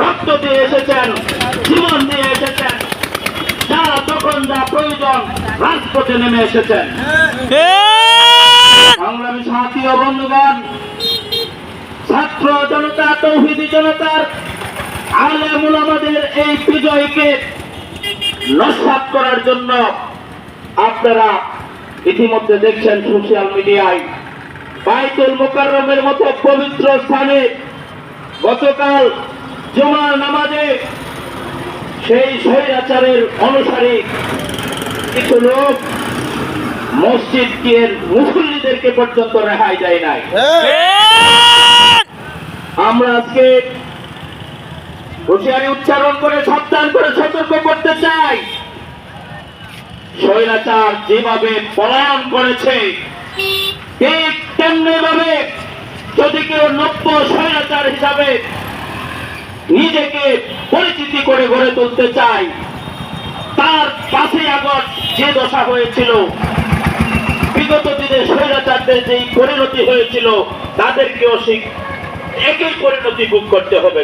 রক্ত দিয়ে এসেছেন জীবন দিয়ে এসেছেন। যারা তখন যা প্রয়োজন রাজপথে নেমে এসেছেন। সংগ্রামী সাথী ও বন্ধুগণ ছাত্র জনতা তৌহিদি জনতার এই বিজয়কে নস্বাত করার জন্য আপনারা ইতিমধ্যে দেখছেন সোশ্যাল মিডিয়ায় বাইতুল মোকাররমের মতো পবিত্র স্থানে গতকাল জুমার নামাজে সেই স্বৈরাচারের অনুসারী কিছু লোক মসজিদকে মুসল্লিদেরকে পর্যন্ত রেহাই দেয় নাই। আমরা আজকে হুঁশিয়ারি উচ্চারণ করে সাবধান করে সতর্ক করতে চাই। স্বৈরাচার যেভাবে পলায়ন করেছে, ঠিক তেমনি ভাবে যদি কেউ নব্য স্বৈরাচার হিসাবে নিজেকে পরিচিতি করে গড়ে তুলতে চায়, তার পাঁচই আগস্ট যে দশা হয়েছিল, বিগত দিনে স্বৈরাচারদের যেই পরিণতি হয়েছিল, তাদেরকেও সেই একই পরিণতি ভোগ করতে হবে।